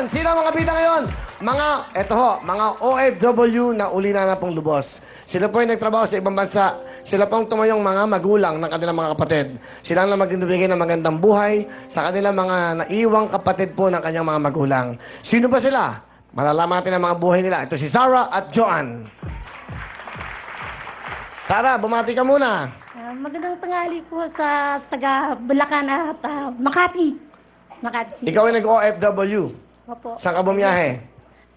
ngayon? Sino ang mga bida ngayon? Mga, eto ho, mga OFW na uli na na pong lubos. Sila po ay nagtrabaho sa ibang bansa. Sila pong tumayong mga magulang ng kanilang mga kapatid. Sila ang magbibigay ng magandang buhay sa kanilang mga naiwang kapatid po ng kanyang mga magulang. Sino ba sila? Malalaman natin ang mga buhay nila. Ito si Sarah at Joanne. Sarah, bumati ka muna. Ah, magandang tanghali po sa taga Bulacan at ah, Makati. Makati. Ikaw ay nag-OFW. Opo. Saan ka bumiyahe?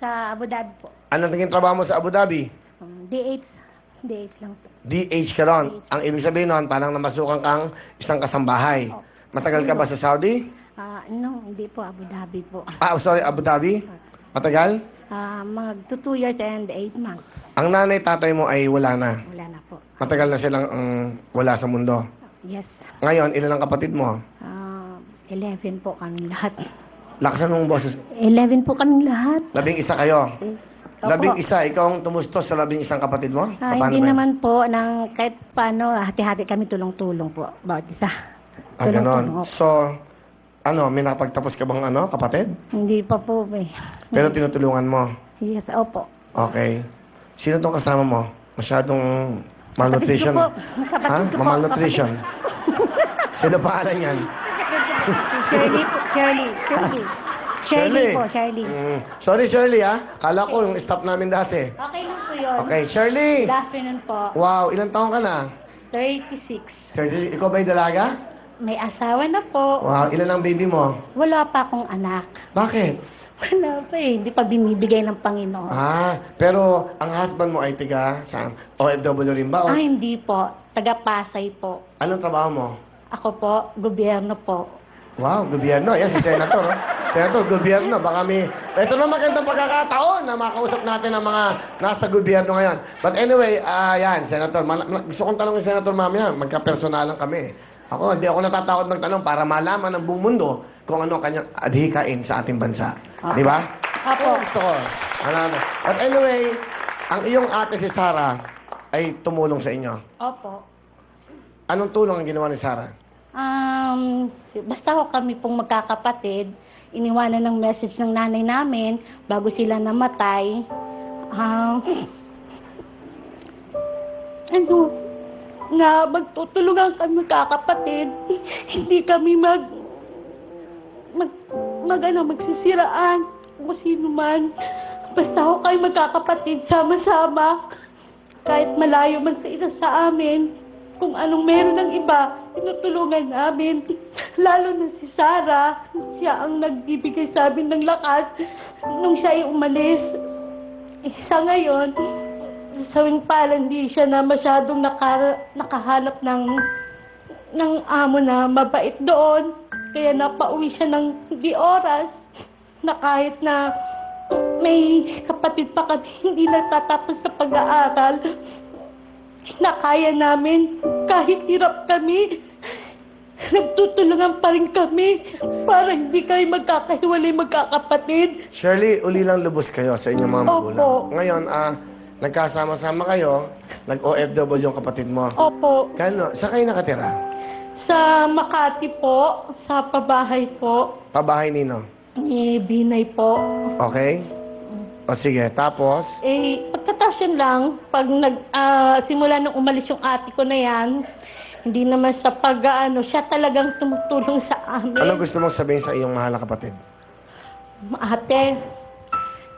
Sa Abu Dhabi po. Ano naging trabaho mo sa Abu Dhabi? Um, D8. D8 lang po. DH ka ron. Ang ibig sabihin nun, parang namasukan kang isang kasambahay. Matagal ka ba sa Saudi? Ah, no, hindi po Abu Dhabi po. Ah, sorry, Abu Dhabi? Matagal? Ah, mag to two years and eight months. Ang nanay, tatay mo ay wala na. Wala na po. Matagal na silang mm, wala sa mundo. Yes. Ngayon, ilan ang kapatid mo? Ah, 11 po kaming lahat. Lakasan mong boses. 11 po kaming lahat. Labing isa kayo. Opo. Labing isa, ikaw ang tumustos sa labing isang kapatid mo? Ah, Paano hindi ba yun? naman po, nang kahit paano, hati-hati kami tulong-tulong po. Bawat isa. Ah, ganon. Tulong-tulong. So, ano, may nakapagtapos ka bang ano, kapatid? Hindi pa po eh. Pero tinutulungan mo. Yes, opo. Okay. Sino tong kasama mo? Masyadong malnutrition. Kapatid ko po. Kapatid ko po. Malnutrition. Sino pangalan yan? Po. Shirley. Shirley. Shirley po. Shirley. Mm. Sorry, Shirley, ha? Kala ko yung staff namin dati. Okay lang po yun. Okay, Shirley! Good afternoon po. Wow, ilang taon ka na? 36. Shirley, ikaw ba'y dalaga? May asawa na po. Wow, ilan ang baby mo? Wala pa akong anak. Bakit? Wala pa eh. Hindi pa binibigay ng Panginoon. Ah, pero ang husband mo ay tiga sa OFW rin ba? O, Ah, hindi po. Taga-Pasay po. anong trabaho mo? Ako po, gobyerno po. Wow, gobyerno. Yan, si Senator. Oh. Senator, gobyerno. Baka may... Ito na magandang pagkakataon na makausap natin ang mga nasa gobyerno ngayon. But anyway, ah yan, Senator. Mal- mal- gusto kong tanongin, Senator, mamaya. Magka-personalan kami. Ako, hindi ako natatakot magtanong para malaman ng buong mundo kung ano ang kanyang adhikain sa ating bansa. Di ba? Apo. Gusto ko. Ano, But anyway, ang iyong ate si Sarah ay tumulong sa inyo. Opo. Anong tulong ang ginawa ni Sarah? Um, basta ho kami pong magkakapatid, iniwanan ng message ng nanay namin bago sila namatay. Um, ano, nga magtutulungan kami magkakapatid. Hindi kami mag, mag, mag ano, magsisiraan kung sino man. Basta ho kayo magkakapatid, sama-sama. Kahit malayo man sa isa sa amin, kung anong meron ng iba, tinutulungan namin. Lalo na si Sarah, siya ang nagbibigay sa amin ng lakas nung siya ay umalis. Sa ngayon, sa pala hindi siya na masyadong naka, nakahanap ng ng amo na mabait doon. Kaya napauwi siya ng di oras na kahit na may kapatid pa kami hindi nagtatapos sa pag-aaral na kaya namin kahit hirap kami nagtutulungan pa rin kami para hindi kayo magkakahiwalay magkakapatid. Shirley, uli lang lubos kayo sa inyong mga magulang. Opo. Ngayon, ah, nagkasama-sama kayo, nag-OFW yung kapatid mo. Opo, Kano, saan kayo nakatira? sa Makati po, sa pabahay po, Pabahay nino. ni Binay po. Okay? O sige, tapos, Eh, pagkatapos yun lang, pag nag, ah, simula nung umalis yung ate ko na yan, hindi naman sa pag, ano, siya talagang tumutulong sa amin. anong gusto mong sabihin sa iyong mahal na kapatid? Ate,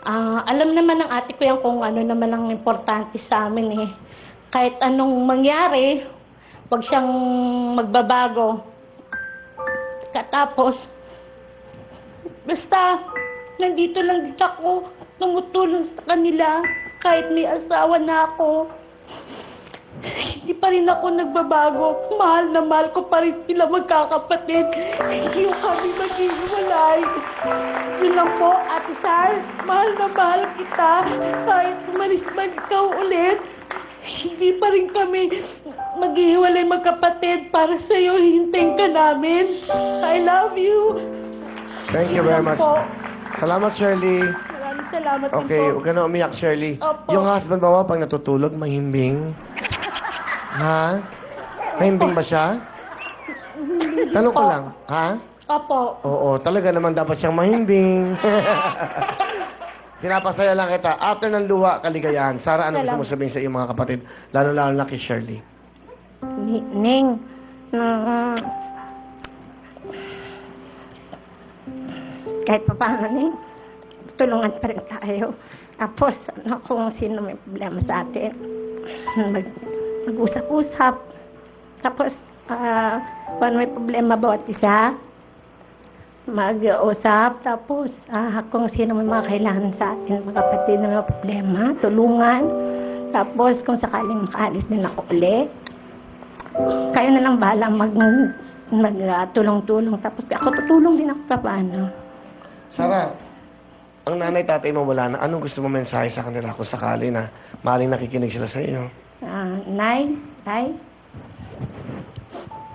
ah, alam naman ng ate ko yan kung ano naman ang importante sa amin eh. Kahit anong mangyari, wag siyang magbabago. Katapos, basta, nandito lang din ako, tumutulong sa kanila, kahit may asawa na ako. Hindi pa rin ako nagbabago. Mahal na mahal ko pa rin sila magkakapatid. Hindi ko kami maghihiwalay. Yun lang po, Ate Sar. Mahal na mahal kita. Kahit umalis man ikaw ulit, hindi pa rin kami maghihiwalay magkapatid. Para sa'yo, hintayin ka namin. I love you. Thank you very much. Po. Salamat, Shirley. Maraming salamat din Okay, po. huwag ka na umiyak, Shirley. Opo. Yung husband ba pag natutulog, mahimbing? ha? Mahimbing ba siya? Hindi Tanong ko po. lang, ha? Opo. Oo, talaga naman dapat siyang mahimbing. Pinapasaya lang kita. After ng luha, kaligayahan. Sara, ano gusto mo Salamat. sabihin sa iyong mga kapatid? Lalo-lalo na kay Shirley. Ni- Ning, mm, kahit pa paano, Ning, tulungan pa rin tayo. Tapos, ano, kung sino may problema sa atin, mag, mag-usap-usap. Tapos, ah, kung ano may problema bawat isa, mag-usap. Tapos, ah, kung sino may mga kailangan sa atin, mga kapatid na may problema, tulungan. Tapos, kung sakaling makaalis din ako ulit, kayo na lang bahala mag mag ah, tulong-tulong tapos ako tutulong din ako sa paano. Sara, ang nanay tatay mo wala na. Anong gusto mo mensahe sa kanila kung sakali na maling nakikinig sila sa iyo? Ah, nay, tay.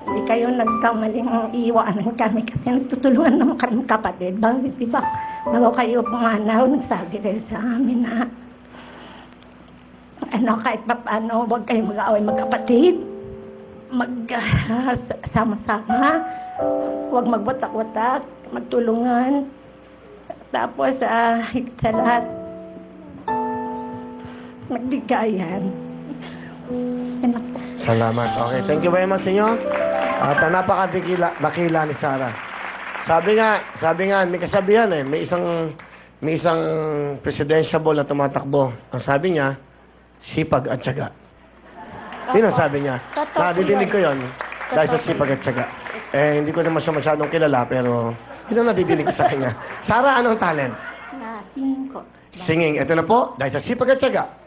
Hindi kayo nagkamaling iiwanan kami kasi nagtutulungan naman kami kapatid. Bakit di ba? Bago kayo pumanaw, nagsabi kayo sa amin na ano, kahit pa paano, huwag kayong mag-aaway magkapatid. Mag-sama-sama. Huwag magwatak-watak. Magtulungan. Tapos, ah, higit sa lahat, magbigayan. Yan lang po. Salamat. Okay, thank you very much sa inyo. At uh, napakadakila dakila ni Sara. Sabi nga, sabi nga, may kasabihan eh, may isang may isang presidentiable na tumatakbo. Ang sabi niya, sipag at syaga. Yun ang sabi niya. Totoo Nadidinig ko yun. Dahil sa sipag at syaga. Eh, hindi ko naman siya masyadong kilala, pero ang nadidinig sa kanya. Sara, anong talent? Na, tingin ko. Singing. Ito na po, dahil sa sipag at syaga,